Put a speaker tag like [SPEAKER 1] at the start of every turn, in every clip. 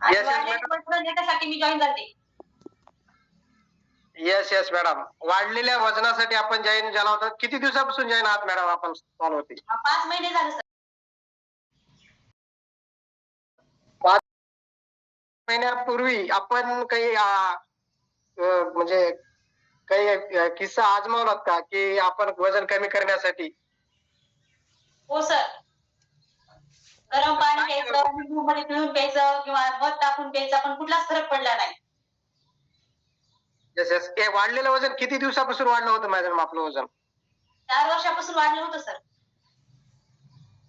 [SPEAKER 1] आणि
[SPEAKER 2] Yes, yes,
[SPEAKER 1] वाढलेले वज़न मी जॉईन झाले
[SPEAKER 2] येस येस मॅडम वाढलेल्या वजनासाठी आपण जॉईन झाला होता किती दिवसापासून जॉईन आहात मॅडम आपण कॉल होती?
[SPEAKER 1] पाच महिने झाले सर
[SPEAKER 2] महिन्यापूर्वी आपण काही म्हणजे काही किस्सा आजमावलात का की आपण वज़न कमी करण्यासाठी?
[SPEAKER 1] हो सर. गरम पाणी प्यायचं मध्ये पिळून प्यायचं किंवा मध टाकून प्यायचं पण कुठलाच फरक पडला नाही.
[SPEAKER 2] हे वाढलेलं वजन किती दिवसापासून वाढलं होतं मॅडम आपलं वजन?
[SPEAKER 1] चार वर्षापासून वाढलं होतं सर.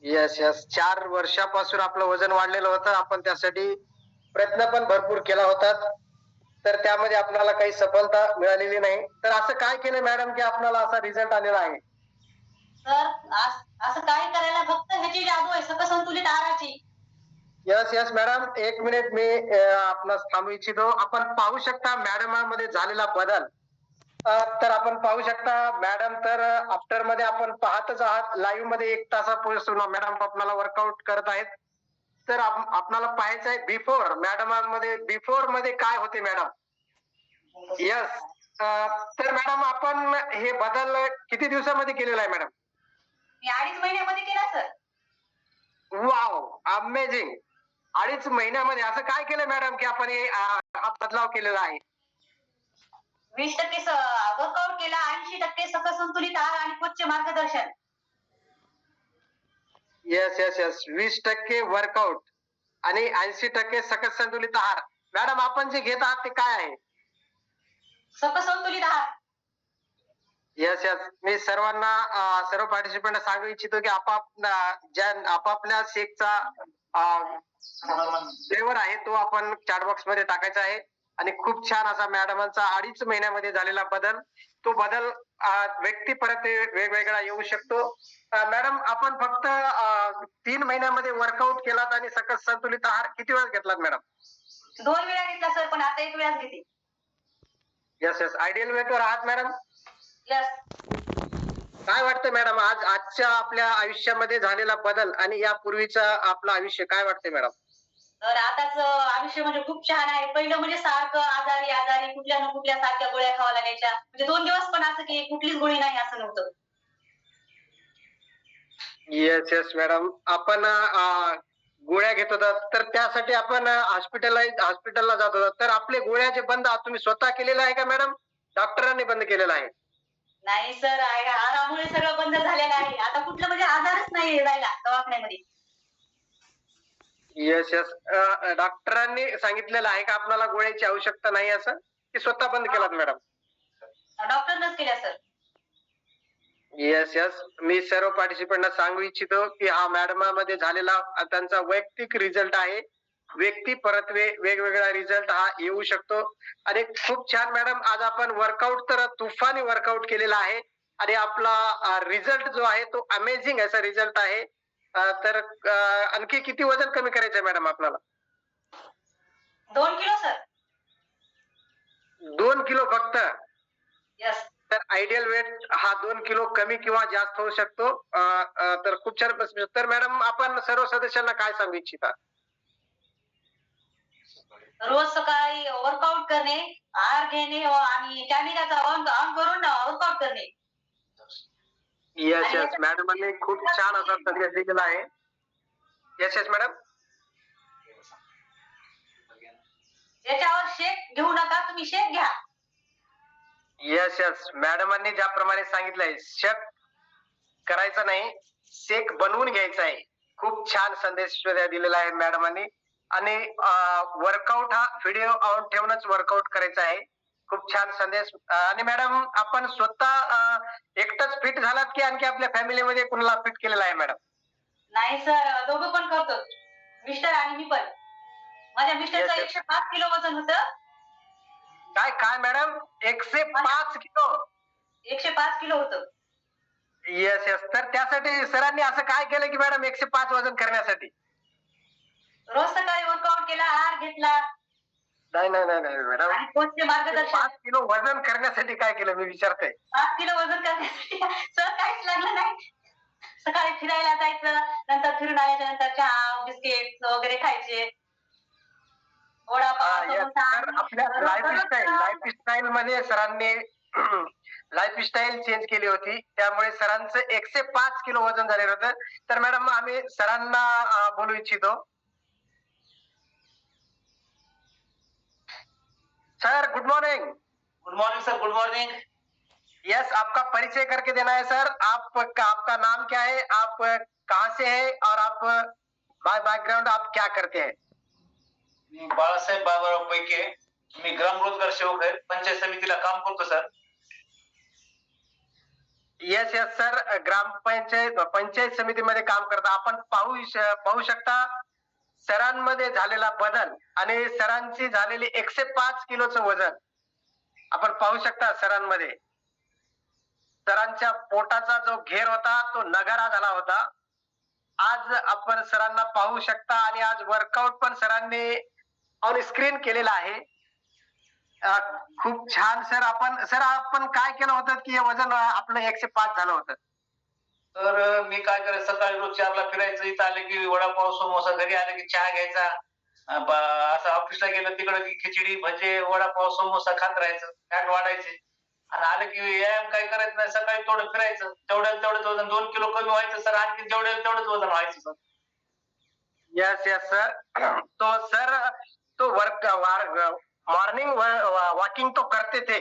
[SPEAKER 2] येस येस चार वर्षापासून आपलं वजन वाढलेलं होतं. आपण त्यासाठी प्रयत्न पण भरपूर केला होता. तर त्यामध्ये आपल्याला काही सफलता मिळालेली नाही. तर असं काय केलं मॅडम की आपल्याला असा रिझल्ट आलेला आहे?
[SPEAKER 1] तर असं काही करायला फक्त ह्याची जादू आहे सकस संतुलित आहाराची.
[SPEAKER 2] यस यस मॅडम एक मिनिट मी अं, थांबू इच्छितो. आपण पाहू शकता मॅडममध्ये झालेला बदल. तर आपण पाहू शकता मॅडम तर आफ्टरमध्ये आपण पाहतच आहात. लाईव्हमध्ये एक तासापासून मॅडम आपल्याला वर्कआउट करत आहेत. तर आप- आपल्याला पाहायचं आहे बिफोर मॅडममध्ये बिफोरमध्ये काय होते मॅडम यस तर मॅडम आपण हे बदल किती दिवसामध्ये केलेला आहे मॅडम
[SPEAKER 1] मी अडीच महिन्यामध्ये केला सर
[SPEAKER 2] वाव अमेझिंग अडीच महिन्यामध्ये असं काय केलं मॅडम की आपण हे, हा बदलाव केलेला आहे?
[SPEAKER 1] वीस टक्के वर्कआउट केला ऐंशी टक्के सकस संतुलित आहार आणि स्वच्छ मार्गदर्शन.
[SPEAKER 2] येस येस येस वीस टक्के वर्कआउट आणि ऐंशी टक्के सकस संतुलित आहार. मॅडम आपण जे घेत आहात ते काय आहे?
[SPEAKER 1] सकस संतुलित आहार.
[SPEAKER 2] येस येस मी सर्वांना अं, सर्व पार्टिसिपंट सांगू इच्छितो की आपाप ज्या आपापल्या शेकचा फ्लेवर आहे तो आपण चॅट बॉक्समध्ये टाकायचा आहे. आणि खूप छान असा मॅडमांचा अडीच महिन्यामध्ये झालेला बदल तो बदल व्यक्ती परत वेगवेगळा येऊ शकतो. मॅडम आपण फक्त तीन महिन्यामध्ये वर्कआउट केलात आणि सकस संतुलित आहार किती वेळा घेतलात मॅडम?
[SPEAKER 1] दोन वेळा घेतला सर पण आता एक वेळाच घेते.
[SPEAKER 2] येस येस आयडियल वेटवर आहात मॅडम? काय वाटतं मॅडम? आज आजच्या आपल्या आयुष्यामध्ये झालेला बदल आणि यापूर्वीचं आपलं आयुष्य काय वाटतंय मॅडम?
[SPEAKER 1] तर आताच आयुष्य म्हणजे खूप छान आहे. पहिलं म्हणजे सारखं आजारी आजारी कुठल्या न कुठल्या सारख्या गोळ्या खावा लागायच्या. म्हणजे दोन दिवस पण असं की कुठलीच गोळी नाही असं नव्हतं.
[SPEAKER 2] Yes yes madam. आपण अं, गोळ्या घेत होता. तर त्यासाठी आपण हॉस्पिटलला हॉस्पिटलला जात होता. तर आपले गोळ्याचे बंद तुम्ही स्वतः केलेलं आहे का मॅडम? डॉक्टरांनी बंद केलेलं आहे.
[SPEAKER 1] नाही सर आहारामुळे सगळं बंद झालेलं आहे. आता कुठलं म्हणजे आजारच नाही राहिला दवाखान्यामध्ये.
[SPEAKER 2] येस येस डॉक्टरांनी सांगितलेलं आहे का आपल्याला गोळ्याची आवश्यकता नाही असं? की स्वतः बंद केलात मॅडम?
[SPEAKER 1] डॉक्टरनच केल्या सर.
[SPEAKER 2] येस येस मी सर्व पार्टिसिपंटना सांगू इच्छितो की हा मॅडमामध्ये झालेला त्यांचा वैयक्तिक रिझल्ट आहे. व्यक्ती परत्वे वेगवेगळा रिझल्ट हा येऊ शकतो. आणि खूप छान मॅडम आज आपण वर्कआउट तर तुफानी वर्कआउट केलेला आहे. आणि आपला रिझल्ट जो आहे तो अमेझिंग असा रिझल्ट आहे. तर आणखी किती वजन कमी करायचं आहे मॅडम आपल्याला?
[SPEAKER 1] दोन किलो सर
[SPEAKER 2] दोन किलो फक्त?
[SPEAKER 1] यस
[SPEAKER 2] तर आयडियल वेट हा दोन किलो कमी किंवा जास्त होऊ शकतो. तर खूप छान तर मॅडम आपण सर्व सदस्यांना काय सांगू इच्छिता?
[SPEAKER 1] रोज सकाळी वर्कआउट करणे आहार घेणे आणि कॅमेराचा ऑन ऑन करून वर्कआउट करणे.
[SPEAKER 2] येस येस मॅडमांनी खूप छान असा संदेश दिलेला आहे. येस येस मॅडम
[SPEAKER 1] याच्यावर शेक घेऊ नका तुम्ही शेक घ्या.
[SPEAKER 2] येस येस मॅडमांनी ज्याप्रमाणे सांगितलंय शक करायचं नाही शेक बनवून घ्यायचा आहे. खूप छान संदेश दिलेला आहे मॅडमांनी आणि वर्कआउट हा व्हिडिओ ऑन ठेवूनच वर्कआउट करायचा आहे. खूप छान संदेश. आणि मॅडम आपण स्वतः एकटंच फिट झालात की आणखी आपल्या फॅमिलीमध्ये कुणाला फिट केलेला आहे मॅडम
[SPEAKER 1] नाही सर दोघं पण करतो. मिस्टर आणि मी पण. माझ्या मिस्टरचं. एकशे पाच किलो वजन होतं.
[SPEAKER 2] काय काय मॅडम एकशे पाच किलो?
[SPEAKER 1] एकशे पाच किलो होतं.
[SPEAKER 2] येस येस तर त्यासाठी सरांनी असं काय केलं की मॅडम एकशे पाच वजन करण्यासाठी?
[SPEAKER 1] रोज सकाळी वर्कआउट केला आहार घेतला.
[SPEAKER 2] नाही नाही नाही नाही मॅडम.
[SPEAKER 1] आणि कोचचे मार्गदर्शन?
[SPEAKER 2] पाच किलो वजन करण्यासाठी काय केलं मी विचारतोय
[SPEAKER 1] पाच किलो वजन करण्यासाठी? सर काहीच लागलं नाही. फिरायला जायचं नंतर फिरून आल्याच्यानंतर चहा बिस्किट वगैरे खायचे. वडापाव
[SPEAKER 2] हा, yes,
[SPEAKER 1] समोसा.
[SPEAKER 2] आपल्या
[SPEAKER 1] दररोज-
[SPEAKER 2] लाईफस्टाईल मध्ये सरांनी लाईफस्टाईल चेंज केली होती. त्यामुळे सरांचं एकशे पाच किलो वजन झालेलं होतं. तर मॅडम आम्ही सरांना अं, बोलू इच्छितो. Sir good morning
[SPEAKER 3] good morning sir good morning
[SPEAKER 2] yes आपका परिचय करके देना है सर आप आपका नाम क्या है? आप कहाँ से है? और आप बाय बैकग्राउंड आप क्या करते हैं?
[SPEAKER 3] बाळासाहेब बाबाराव पैके. मी ग्राम रोज़गार सेवक आहे. पंचायत समितीला काम करतो सर
[SPEAKER 2] येस येस सर ग्रामपंचायत पंचायत समितीमध्ये काम करता. आपण पाहू पाहू शकता सरांमध्ये झालेला बदल आणि सरांची झालेली एकशे पाच किलोचं वजन. आपण पाहू शकता सरांमध्ये. सरांच्या पोटाचा जो घेर होता तो नगारा झाला होता. आज आपण सरांना पाहू शकता आणि आज वर्कआउट पण सरांनी ऑन स्क्रीन केलेला आहे. खूप छान. सर आपण सर आपण काय केलं होतं की हे वजन आपलं एकशे पाच झालं होतं?
[SPEAKER 3] तर मी काय करायचं सकाळी रोज चारला फिरायचं इथं आले की वडापाव समोसा घरी आले की चहा घ्यायचा. असं ऑफिसला गेलं तिकडं की खिचडी भजे वडापाव समोसा खात राहायचं फॅट वाढायचे. आणि आलं की व्यायाम काय करायचं नाही सकाळी थोडं फिरायचं. तेवढं तेवढंच वजन दोन किलो कमी व्हायचं सर आणखी जेवढं तेवढंच वजन व्हायचं सर.
[SPEAKER 2] यस येस सर तो सर तो वर्क मॉर्निंग वॉकिंग तो करते थे.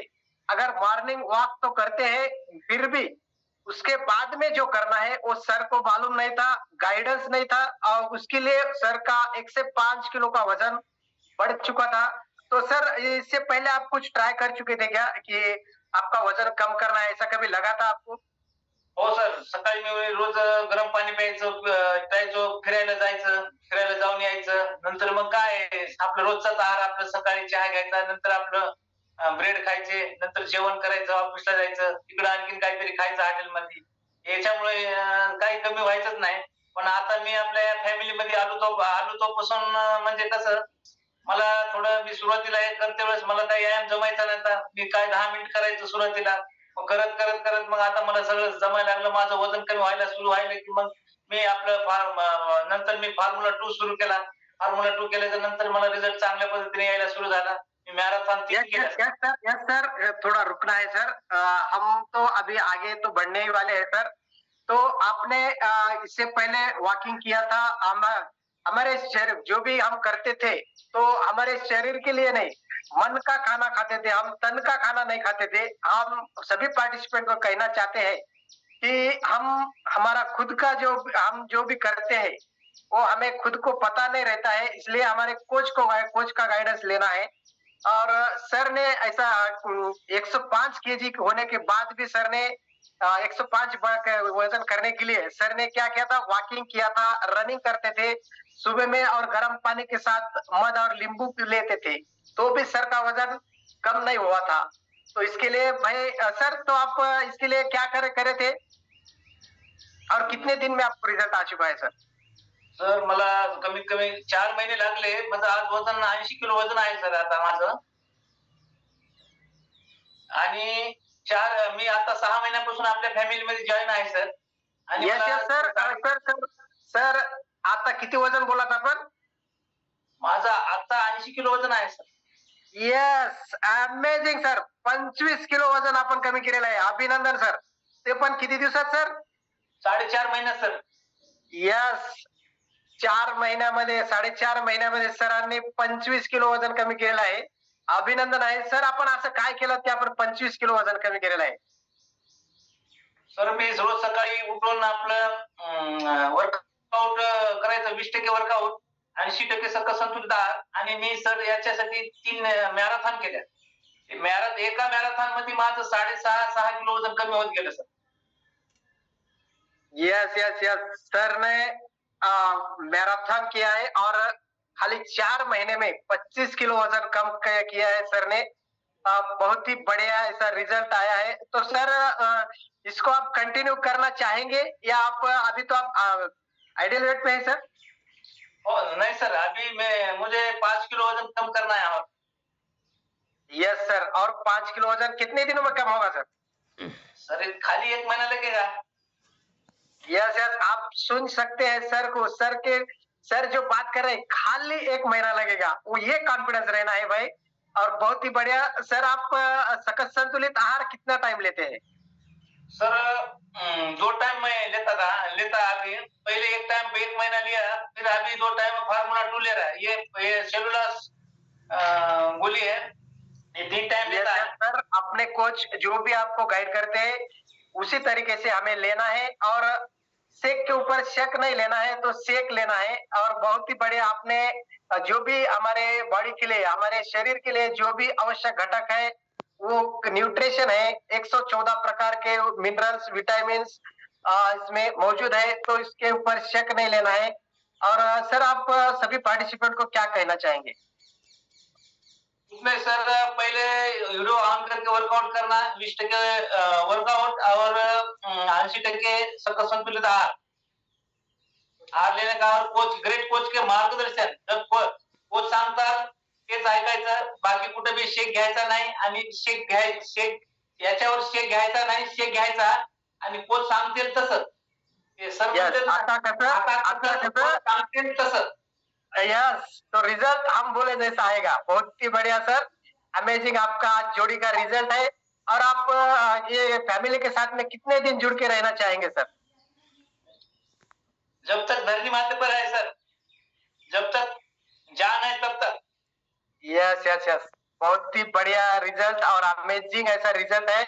[SPEAKER 2] अगर मॉर्निंग वॉक तो करते हैं फिर भी उसके बाद में जो करना है, वो सर को मालूम नहीं था गाइडेंस नहीं था, और उसके लिए सर का एक से पाँच किलो का वज़न बढ़ चुका था। तो सर, इससे पहले आप कुछ ट्राई कर चुके थे क्या कि आपका वज़न कम करना है? ऐसा कभी लगा था आपको?
[SPEAKER 3] हो सर, सकाळी मी रोज गरम पाणी प्यायचं प्यायचो, फिरायला जायचं, फिरायला जाऊन यायचं. नंतर मग काय, आपलं रोजचाच आहार, आपलं सकाळी चहा घ्यायचा, नंतर आपलं ब्रेड खायचे नंतर जेवण करायचं ऑफिसला जायचं तिकडं आणखीन काहीतरी खायचं हॉटेलमध्ये. याच्यामुळे काही कमी व्हायचंच नाही. पण आता मी आपल्या फॅमिलीमध्ये आलो तो आलो तो पासून म्हणजे कसं मला थोडं मी सुरुवातीला हे करते वेळेस मला काही व्यायाम जमायचा नव्हता. मी काय दहा मिनिट करायचं सुरुवातीला. मग करत करत करत मग आता मला सगळं जमायला लागलं. माझं वजन कमी व्हायला सुरू व्हायला की मग मी आपलं फार्म नंतर मी फॉर्म्युला टू सुरू केला. फॉर्म्युला टू केल्याच्यानंतर मला रिझल्ट चांगल्या पद्धतीने यायला सुरू झाला. Marathon
[SPEAKER 2] yes yes sir yes sir थोड़ा रुकना है सर। हम तो अभी आगे तो बढ़ने ही वाले हैं सर। तो आपने इससे पहले वॉकिंग किया था हम हमारे शरीर जो भी हम करते थे तो हमारे शरीर के लिए नहीं मन का खाना खाते थे हम तन का खाना नहीं खाते थे। हम सभी पार्टिसिपेंट को कहना चाहते हैं कि हम हमारा खुद का जो हम जो भी करते हैं वो हमें खुद को पता नहीं रहता है इसलिए हमारे कोच को कोच का गाइडेंस लेना है। और, सर ने ऐसा एक सौ पाँच के जी होने के बाद भी सर ने एक सौ पाँच वज़न करने के लिए सर ने क्या किया था? वॉकिंग किया था रनिंग करते थे, सुबह में और गर्म पानी के साथ मध और पी लेते थे तो भी सर का वज़न कम नहीं हुआ था। तो इसके लिए भाई सर तो आप, इसके लिए क्या करे करे थे? और कितने दिन में आपको रिज़ल्ट आ चुका है, सर?
[SPEAKER 3] सर मला कमीत कमी चार महिने लागले. माझं आज वजन ऐंशी किलो वजन आहे सर आता माझं. आणि चार मी आता सहा महिन्यापासून आपल्या फॅमिलीमध्ये जॉईन आहे सर. आणि
[SPEAKER 2] यस
[SPEAKER 3] मला
[SPEAKER 2] यस सर अ, सर सर सर आता किती वजन बोलात आपण?
[SPEAKER 3] माझं आता ऐंशी किलो वजन आहे सर.
[SPEAKER 2] येस अमेझिंग सर पंचवीस किलो वजन आपण कमी केलेलं आहे. अभिनंदन सर ते पण किती दिवसात सर
[SPEAKER 3] साडेचार महिन्यात सर.
[SPEAKER 2] यस चार महिन्यामध्ये साडेचार महिन्यामध्ये सरांनी पंचवीस किलो वजन कमी केलेलं आहे. अभिनंदन आहे. सर आपण असं काय केलं की आपण पंचवीस किलो वजन कमी केलेलं आहे?
[SPEAKER 3] सर मी रोज सकाळी उठून आपलं वर्कआउट करायचं. वीस टक्के वर्कआउट ऐंशी टक्के सकस संतुलित आहार आणि मी सर याच्यासाठी तीन मॅरेथॉन केल्या. मॅरेथ एका मॅरेथॉनमध्ये माझं साडेसहा सहा किलो वजन कमी होत गेलं sir.
[SPEAKER 2] Yes yes yes sir ने मैराथन किया है और खाली चार महीने में 25 किलो वज़न कम किया है सर ने। बहुत ही बढ़िया ऐसा रिज़ल्ट आया है। तो सर इसको आप कंटिन्यू करना चाहेंगे या आप अभी तो आप आइडियल वेट पे है सर?
[SPEAKER 3] नहीं सर अभी मैं मुझे पाँच किलो वज़न कम करना है और।
[SPEAKER 2] यस सर और पाँच किलो वज़न कितने दिनों में कम होगा सर?
[SPEAKER 3] सर खाली एक महीना लगेगा।
[SPEAKER 2] यस यस आप सुन सकते हैं सर को। सर के सर जो बात कर रहे हैं खाली एक महीना लगेगा। वो ये कॉन्फिडेंस रहना है भाई। और बहुत ही बढ़िया। सर आप सकत संतुलित आहार कितना टाइम लेते हैं?
[SPEAKER 3] सर दो टाइम मैं लेता था लेता अभी। पहले एक टाइम एक महीना लिया फिर अभी दो टाइम फार्मूला टू ले रहा है। ये ये सेलुलस गोली है। ये तीन टाइम लेता है।
[SPEAKER 2] सर अपने कोच जो भी आपको गाइड करते हैं उसी तरीके से हमें लेना है। और सेक के ऊपर शक नहीं लेना है तो सेक लेना है। और बहुत ही बड़े आपने जो भी हमारे बॉडी के लिए, हमारे शरीर के लिए जो भी आवश्यक घटक है, वो न्यूट्रिशन है। 114 प्रकार के मिनरल्स विटामिन इसमें मौजूद है तो इसके ऊपर शक नहीं लेना है। और सर, आप सभी पार्टिसिपेंट को क्या कहना चाहेंगे?
[SPEAKER 3] इसमें, सर, पहले वीडियो ऑन करके वर्कआउट करना वीस टक्के वर्कआउट ऐंशी टक्के सकल संतुलित आहार. का और कोच ग्रेट कोच के मार्गदर्शन. जर को- कोच सांगतात तेच ऐकायचं. बाकी कुठे बी शेक घ्यायचा नाही आणि शेक घ्याय शेक याच्यावर शेक घ्यायचा नाही शेक घ्यायचा आणि कोच सांगतील तसं सांगतील तसं
[SPEAKER 2] यस तो रिजल्ट हम बोले जैसा आएगा बहुत ही बढ़िया सर अमेजिंग आपका आज जोड़ी का रिजल्ट है और आप ये फैमिली के साथ में कितने दिन जुड़ के रहना चाहेंगे सर
[SPEAKER 3] जब तक धरनी माथे पर है सर जब तक जान है तब तक।
[SPEAKER 2] यस यस यस बहुत ही बढ़िया रिज़ल्ट और अमेजिंग ऐसा रिज़ल्ट है।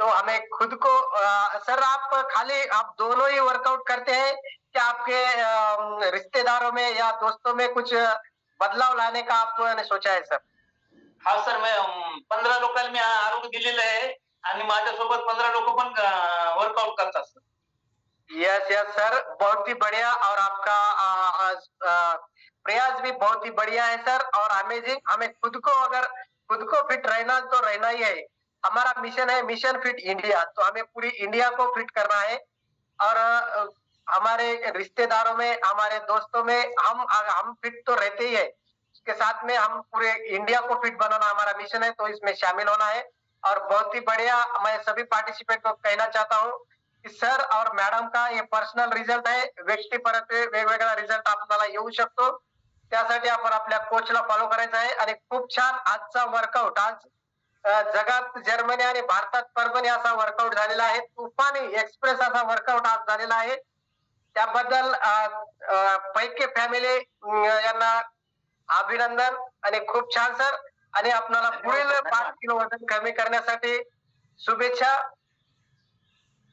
[SPEAKER 2] तो हमें खुद को अ, सर आप खाली आप दोनों ही वर्कआउट करते हैं क्या आपके रिश्तेदारों में या दोस्तों में कुछ बदलाव लाने का आपने सोचा है सर
[SPEAKER 3] हा सर, मैं लोकांना मी आरोग्य दिलेलं आहे आणि माझ्यासोबत लोक वर्कआउट करतात, सर.
[SPEAKER 2] यस यस सर बहुत ही बढ़िया और आपका प्रयास भी बहुत ही बढ़िया है, सर, और अमेजिंग हमें खुद को अगर, खुद को फिट रहना तो रहना ही है। हमारा मिशन है मिशन फिट इंडिया तो हमें पूरी इंडिया को फिट करना है। और हमारे रिश्तेदारों में, हमारे दोस्तों में, हम हम फिट तो रहते ही है। उसके साथ में हम पूरे इंडिया को फिट बनाना हमारा मिशन है तो इसमें शामिल होना है। और बहुत ही बढ़िया मैं सभी पार्टिसिपेंट को कहना चाहता हूँ की सर और मॅडम का हे पर्सनल रिझल्ट आहे व्यक्ती परत वेगवेगळा रिझल्ट आपल्याला येऊ शकतो। त्यासाठी आपण आपल्या कोचला फॉलो करायचं आहे. आणि खूप छान आजचा वर्कआउट आज जगात जर्मनी आणि भारतात परभणी असा वर्कआउट झालेला आहे. तुफानी एक्सप्रेस असा वर्कआउट आज झालेला आहे. त्याबद्दल पैके फॅमिली यांना अभिनंदन आणि खूप छान सर. आणि आपल्याला पुढील पाच किलो वजन कमी करण्यासाठी शुभेच्छा.